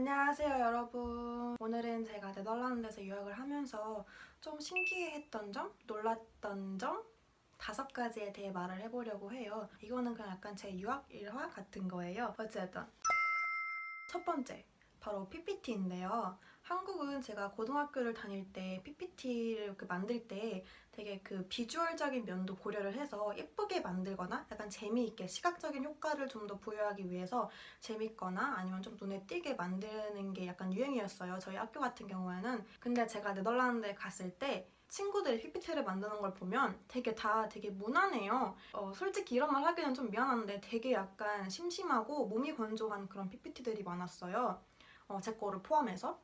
안녕하세요 여러분. 오늘은 제가 네덜란드에서 유학을 하면서 좀 신기했던 점, 놀랐던 점 다섯 가지에 대해 말을 해보려고 해요. 이거는 그냥 약간 제 유학 일화 같은 거예요. 어쨌든. 첫 번째 바로 PPT인데요 한국은 제가 고등학교를 다닐 때 PPT를 이렇게 만들 때 되게 그 비주얼적인 면도 고려를 해서 예쁘게 만들거나 약간 재미있게 시각적인 효과를 좀 더 부여하기 위해서 재밌거나 아니면 좀 눈에 띄게 만드는 게 약간 유행이었어요. 저희 학교 같은 경우에는. 근데 제가 네덜란드에 갔을 때 친구들이 PPT를 만드는 걸 보면 되게 다 되게 무난해요. 어, 솔직히 이런 말 하기는 좀 미안한데 되게 약간 심심하고 몸이 건조한 그런 PPT들이 많았어요. 어, 제 거를 포함해서.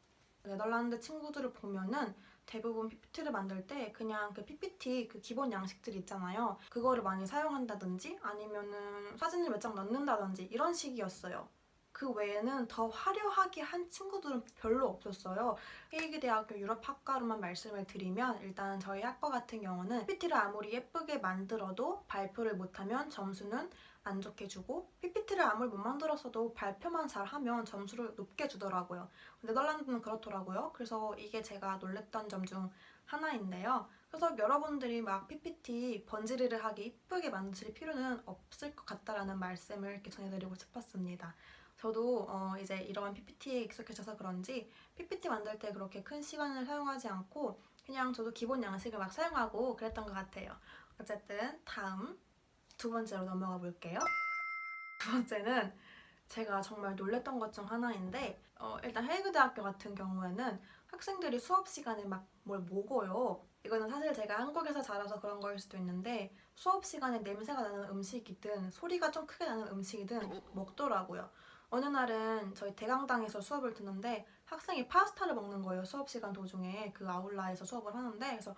네덜란드 친구들을 보면은 대부분 PPT를 만들 때 그냥 그 PPT 그 기본 양식들 있잖아요. 그거를 많이 사용한다든지 아니면은 사진을 몇 장 넣는다든지 이런 식이었어요. 그 외에는 더 화려하게 한 친구들은 별로 없었어요. 헤이기 대학교 유럽학과로만 말씀을 드리면 일단 저희 학과 같은 경우는 PPT를 아무리 예쁘게 만들어도 발표를 못하면 점수는 안 좋게 주고 PPT를 아무리 못 만들었어도 발표만 잘하면 점수를 높게 주더라고요. 네덜란드는 그렇더라고요. 그래서 이게 제가 놀랬던 점 중 하나인데요. 그래서 여러분들이 막 PPT 번지르르하게 이쁘게 만드실 필요는 없을 것 같다라는 말씀을 이렇게 전해드리고 싶었습니다. 저도 어 이제 이런 PPT에 익숙해져서 그런지 PPT 만들 때 그렇게 큰 시간을 사용하지 않고 그냥 저도 기본 양식을 막 사용하고 그랬던 것 같아요. 어쨌든 다음 두 번째로 넘어가 볼게요. 두 번째는 제가 정말 놀랬던 것 중 하나인데 어, 일단 헬그 대학교 같은 경우에는 학생들이 수업 시간에 막 뭘 먹어요. 이거는 사실 제가 한국에서 자라서 그런 거일 수도 있는데 수업 시간에 냄새가 나는 음식이든 소리가 좀 크게 나는 음식이든 먹더라고요. 어느 날은 저희 대강당에서 수업을 듣는데 학생이 파스타를 먹는 거예요. 수업 시간 도중에 그 아울라에서 수업을 하는데 그래서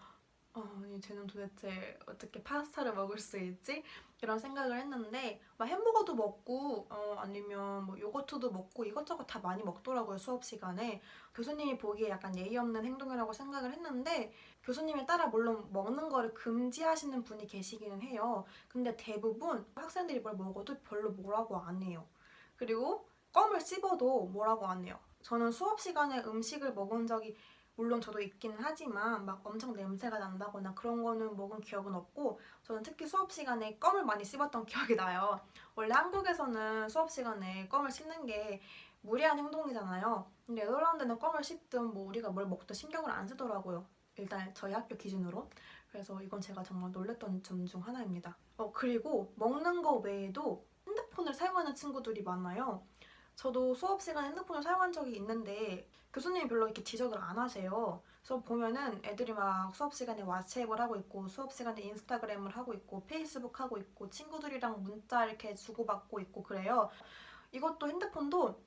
어, 아니 쟤는 도대체 어떻게 파스타를 먹을 수 있지? 이런 생각을 했는데 막 햄버거도 먹고 어, 아니면 뭐 요거트도 먹고 이것저것 다 많이 먹더라고요 수업 시간에 교수님이 보기에 약간 예의 없는 행동이라고 생각을 했는데 교수님에 따라 물론 먹는 거를 금지하시는 분이 계시기는 해요 근데 대부분 학생들이 뭘 먹어도 별로 뭐라고 안 해요 그리고 껌을 씹어도 뭐라고 안 해요 저는 수업 시간에 음식을 먹은 적이 물론 저도 있기는 하지만 막 엄청 냄새가 난다거나 그런 거는 먹은 기억은 없고 저는 특히 수업 시간에 껌을 많이 씹었던 기억이 나요. 원래 한국에서는 수업 시간에 껌을 씹는 게 무례한 행동이잖아요. 근데 네덜란드는 껌을 씹든 뭐 우리가 뭘 먹든 신경을 안 쓰더라고요. 일단 저희 학교 기준으로. 그래서 이건 제가 정말 놀랬던 점 중 하나입니다. 어 그리고 먹는 거 외에도 핸드폰을 사용하는 친구들이 많아요. 저도 수업 시간에 핸드폰을 사용한 적이 있는데 교수님이 별로 이렇게 지적을 안 하세요. 그래서 보면은 애들이 막 수업 시간에 왓츠앱을 하고 있고 수업 시간에 인스타그램을 하고 있고 페이스북 하고 있고 친구들이랑 문자 이렇게 주고받고 있고 그래요. 이것도 핸드폰도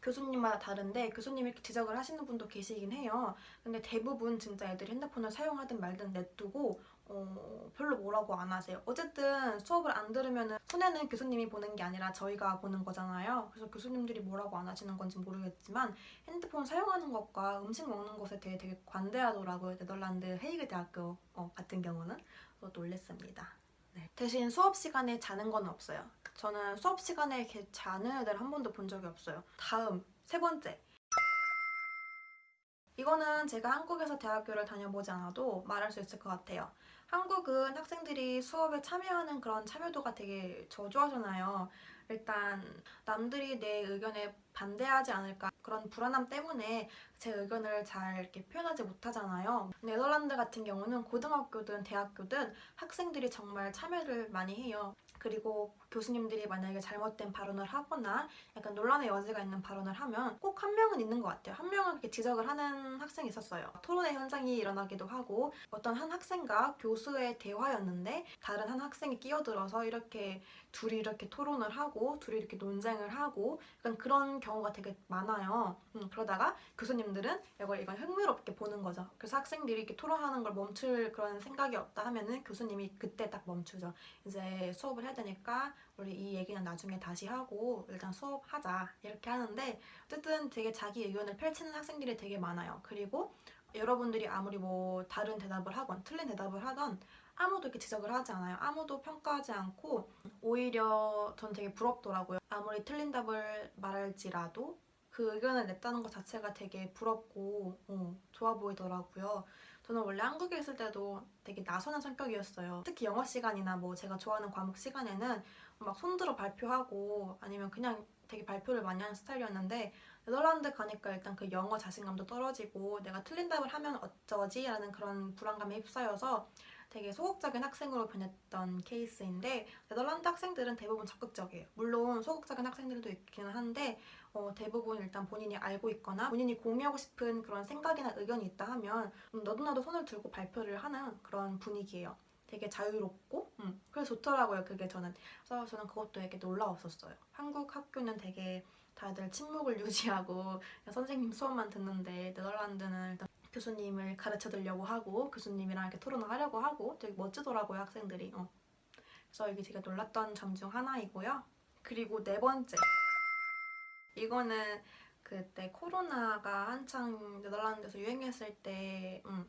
교수님마다 다른데 교수님이 이렇게 지적을 하시는 분도 계시긴 해요. 근데 대부분 진짜 애들이 핸드폰을 사용하든 말든 냅두고 어, 별로 뭐라고 안 하세요. 어쨌든 수업을 안 들으면 손해는 교수님이 보는 게 아니라 저희가 보는 거잖아요. 그래서 교수님들이 뭐라고 안 하시는 건지 모르겠지만 핸드폰 사용하는 것과 음식 먹는 것에 대해 되게 관대하더라고요. 네덜란드 헤이그 대학교 어, 같은 경우는. 그래서 놀랬습니다. 네. 대신 수업 시간에 자는 건 없어요. 저는 수업 시간에 이렇게 자는 애들 한 번도 본 적이 없어요. 다음 세 번째. 이거는 제가 한국에서 대학교를 다녀보지 않아도 말할 수 있을 것 같아요. 한국은 학생들이 수업에 참여하는 그런 참여도가 되게 저조하잖아요. 일단 남들이 내 의견에 반대하지 않을까 그런 불안함 때문에 제 의견을 잘 이렇게 표현하지 못하잖아요. 네덜란드 같은 경우는 고등학교든 대학교든 학생들이 정말 참여를 많이 해요. 그리고 교수님들이 만약에 잘못된 발언을 하거나 약간 논란의 여지가 있는 발언을 하면 꼭 한 명은 있는 것 같아요. 한 명은 이렇게 지적을 하는 학생이 있었어요. 토론회 현장이 일어나기도 하고 어떤 한 학생과 교수의 대화였는데 다른 한 학생이 끼어들어서 이렇게 둘이 이렇게 토론을 하고 둘이 이렇게 논쟁을 하고 약간 그런 경우가 되게 많아요. 음, 그러다가 교수님들은 이걸 이건 흥미롭게 보는 거죠. 그래서 학생들이 이렇게 토론하는 걸 멈출 그런 생각이 없다 하면은 교수님이 그때 딱 멈추죠. 이제 수업을 해야 되니까 우리 이 얘기는 나중에 다시 하고 일단 수업하자 이렇게 하는데 어쨌든 되게 자기 의견을 펼치는 학생들이 되게 많아요. 그리고 여러분들이 아무리 뭐 다른 대답을 하건 틀린 대답을 하던 아무도 이렇게 지적을 하지 않아요. 아무도 평가하지 않고 오히려 전 되게 부럽더라고요. 아무리 틀린 답을 말할지라도 그 의견을 냈다는 것 자체가 되게 부럽고 어, 좋아 보이더라고요. 저는 원래 한국에 있을 때도 되게 나서는 성격이었어요. 특히 영어 시간이나 뭐 제가 좋아하는 과목 시간에는 막 손들어 발표하고 아니면 그냥 되게 발표를 많이 하는 스타일이었는데 네덜란드 가니까 일단 그 영어 자신감도 떨어지고 내가 틀린 답을 하면 어쩌지? 라는 그런 불안감에 휩싸여서 되게 소극적인 학생으로 변했던 케이스인데 네덜란드 학생들은 대부분 적극적이에요. 물론 소극적인 학생들도 있기는 한데 어, 대부분 일단 본인이 알고 있거나 본인이 공유하고 싶은 그런 생각이나 의견이 있다 하면 음, 너도나도 손을 들고 발표를 하는 그런 분위기예요. 되게 자유롭고 음, 그래서 좋더라고요 그게 저는. 그래서 저는 그것도 되게 놀라웠었어요. 한국 학교는 되게 다들 침묵을 유지하고 선생님 수업만 듣는데 네덜란드는 일단 교수님을 가르쳐 드리려고 하고 교수님이랑 이렇게 토론을 하려고 하고 되게 멋지더라고요 학생들이. 어. 그래서 이게 되게 놀랐던 점 중 하나이고요. 그리고 네 번째. 이거는 그때 코로나가 한창 네덜란드에서 유행했을 때 음,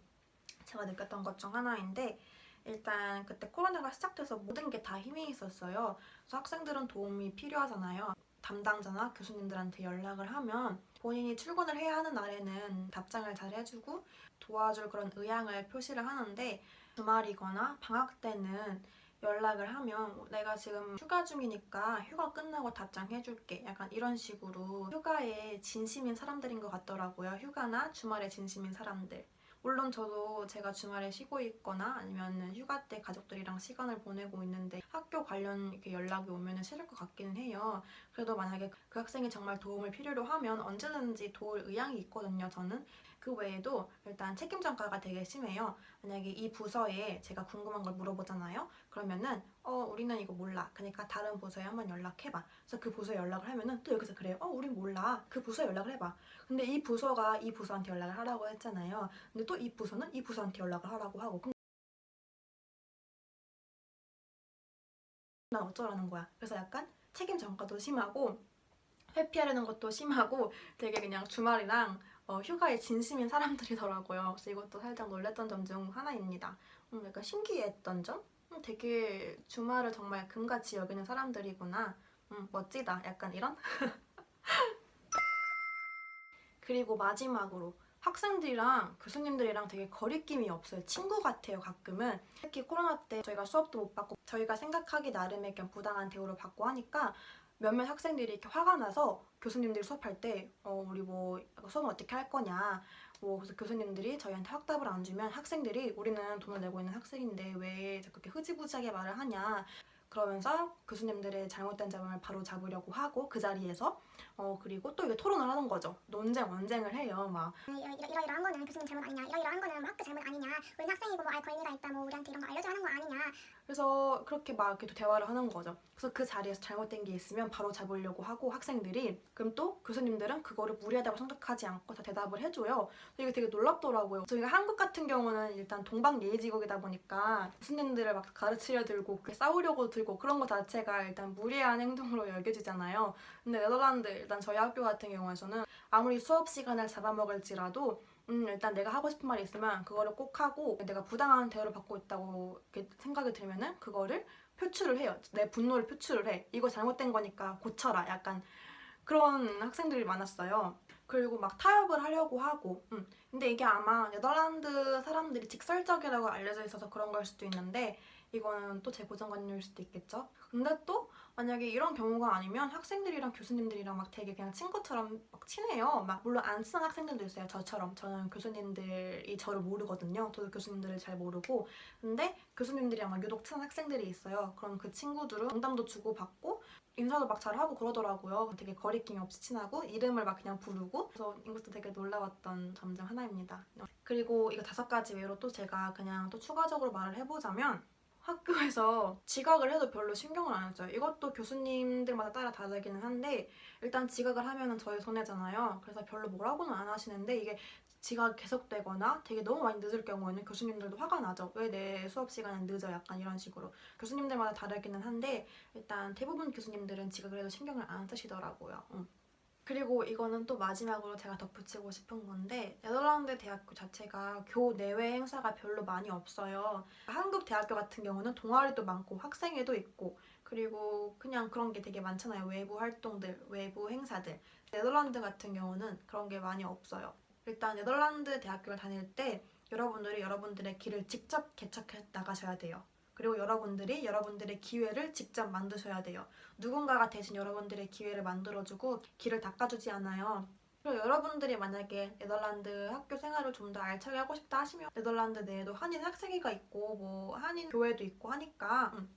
제가 느꼈던 것 중 하나인데 일단 그때 코로나가 시작돼서 모든 게다 힘이 있었어요. 그래서 학생들은 도움이 필요하잖아요. 담당자나 교수님들한테 연락을 하면 본인이 출근을 해야 하는 날에는 답장을 잘 해주고 도와줄 그런 의향을 표시를 하는데 주말이거나 방학 때는 연락을 하면 내가 지금 휴가 중이니까 휴가 끝나고 답장해줄게. 약간 이런 식으로 휴가에 진심인 사람들인 것 같더라고요. 휴가나 주말에 진심인 사람들. 물론 저도 제가 주말에 쉬고 있거나 아니면 휴가 때 가족들이랑 시간을 보내고 있는데 학교 관련 이렇게 연락이 오면 싫을 것 같기는 해요. 그래도 만약에 그 학생이 정말 도움을 필요로 하면 언제든지 도울 의향이 있거든요, 저는. 그 외에도 일단 책임 전가가 되게 심해요. 만약에 이 부서에 제가 궁금한 걸 물어보잖아요. 그러면은 어 우리는 이거 몰라. 그러니까 다른 부서에 한번 연락해봐. 그래서 그 부서에 연락을 하면은 또 여기서 그래요. 어 우린 몰라. 그 부서에 연락을 해봐. 근데 이 부서가 이 부서한테 연락을 하라고 했잖아요. 근데 또 이 부서는 이 부서한테 연락을 하라고 하고 난 어쩌라는 거야. 그래서 약간 책임 전가도 심하고 회피하려는 것도 심하고 되게 그냥 주말이랑 어, 휴가에 진심인 사람들이더라고요. 그래서 이것도 살짝 놀랬던 점 중 하나입니다. 음, 약간 신기했던 점? 음, 되게 주말을 정말 금같이 여기는 사람들이구나. 음, 멋지다. 약간 이런? 그리고 마지막으로 학생들이랑 교수님들이랑 되게 거리낌이 없어요. 친구 같아요, 가끔은. 특히 코로나 때 저희가 수업도 못 받고 저희가 생각하기 나름의 부당한 대우를 받고 하니까 몇몇 학생들이 이렇게 화가 나서 교수님들이 수업할 때 어, 우리 뭐 수업 어떻게 할 거냐. 뭐 그래서 교수님들이 저희한테 확답을 안 주면 학생들이 우리는 돈을 내고 있는 학생인데 왜 이렇게 흐지부지하게 말을 하냐 그러면서 교수님들의 잘못된 점을 바로 잡으려고 하고 그 자리에서 어 그리고 또 이게 토론을 하는 거죠 논쟁 원쟁을 해요 막 이러, 이러, 이러 이러한 거는 교수님 잘못 아니냐 이러이러한 거는 뭐 학교 잘못 아니냐 우리는 학생이고 뭐 알 권리가 있다 뭐 우리한테 이런 거 알려줘야 하는 거 아니냐 그래서 그렇게 막 이렇게 또 대화를 하는 거죠. 그래서 그 자리에서 잘못된 게 있으면 바로 잡으려고 하고 학생들이 그럼 또 교수님들은 그거를 무리하다고 생각하지 않고 다 대답을 해줘요. 이게 되게 놀랍더라고요. 저희가 한국 같은 경우는 일단 동방 예의지국이다 보니까 교수님들을 막 가르치려 들고 싸우려고 들고 그런 거 자체가 일단 무리한 행동으로 여겨지잖아요. 근데 네덜란드 일단 저희 학교 같은 경우에서는 아무리 수업 시간을 잡아먹을지라도 음, 일단 내가 하고 싶은 말이 있으면 그거를 꼭 하고 내가 부당한 대우를 받고 있다고 생각이 들면은 그거를 표출을 해요. 내 분노를 표출을 해. 이거 잘못된 거니까 고쳐라. 약간 그런 학생들이 많았어요. 그리고 막 타협을 하려고 하고. 음. 근데 이게 아마 네덜란드 사람들이 직설적이라고 알려져 있어서 그런 걸 수도 있는데 이거는 또 제 고정관념일 수도 있겠죠. 근데 또 만약에 이런 경우가 아니면 학생들이랑 교수님들이랑 막 되게 그냥 친구처럼 막 친해요. 막 물론 안 친한 학생들도 있어요. 저처럼 저는 교수님들이 저를 모르거든요. 저도 교수님들을 잘 모르고 근데 교수님들이랑 막 유독 친한 학생들이 있어요. 그럼 그 친구들은 농담도 주고 받고 인사도 막 잘하고 그러더라고요. 되게 거리낌 없이 친하고 이름을 막 그냥 부르고 그래서 이것도 되게 놀라웠던 점 중 하나입니다. 그리고 이거 다섯 가지 외로 또 제가 그냥 또 추가적으로 말을 해보자면 학교에서 지각을 해도 별로 신경을 안 써요. 이것도 교수님들마다 따라 다르기는 한데 일단 지각을 하면은 저희 손해잖아요. 그래서 별로 뭐라고는 안 하시는데 이게 지각 계속되거나 되게 너무 많이 늦을 경우에는 교수님들도 화가 나죠. 왜 내 수업 시간은 늦어? 약간 이런 식으로. 교수님들마다 다르기는 한데 일단 대부분 교수님들은 지각을 해도 신경을 안 쓰시더라고요. 응. 그리고 이거는 또 마지막으로 제가 덧붙이고 싶은 건데 네덜란드 대학교 자체가 교 내외 행사가 별로 많이 없어요. 한국 대학교 같은 경우는 동아리도 많고 학생회도 있고 그리고 그냥 그런 게 되게 많잖아요. 외부 활동들, 외부 행사들. 네덜란드 같은 경우는 그런 게 많이 없어요. 일단 네덜란드 대학교를 다닐 때 여러분들이 여러분들의 길을 직접 개척해 나가셔야 돼요. 그리고 여러분들이 여러분들의 기회를 직접 만드셔야 돼요. 누군가가 대신 여러분들의 기회를 만들어주고 길을 닦아주지 않아요. 그리고 여러분들이 만약에 네덜란드 학교 생활을 좀 더 알차게 하고 싶다 하시면 네덜란드 내에도 한인 학생회가 있고 뭐 한인 교회도 있고 하니까 음,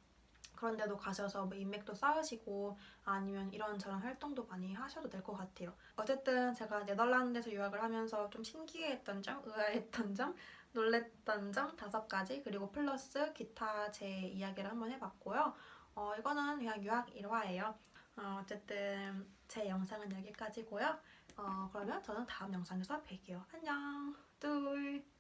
그런 데도 가셔서 뭐 인맥도 쌓으시고 아니면 이런저런 활동도 많이 하셔도 될 것 같아요. 어쨌든 제가 네덜란드에서 유학을 하면서 좀 신기했던 점, 의아했던 점, 놀랬던 점 다섯 가지 그리고 플러스 기타 제 이야기를 한번 해봤고요. 어, 이거는 그냥 유학 일화예요. 어, 어쨌든 제 영상은 여기까지고요. 어, 그러면 저는 다음 영상에서 뵐게요. 안녕. 둘.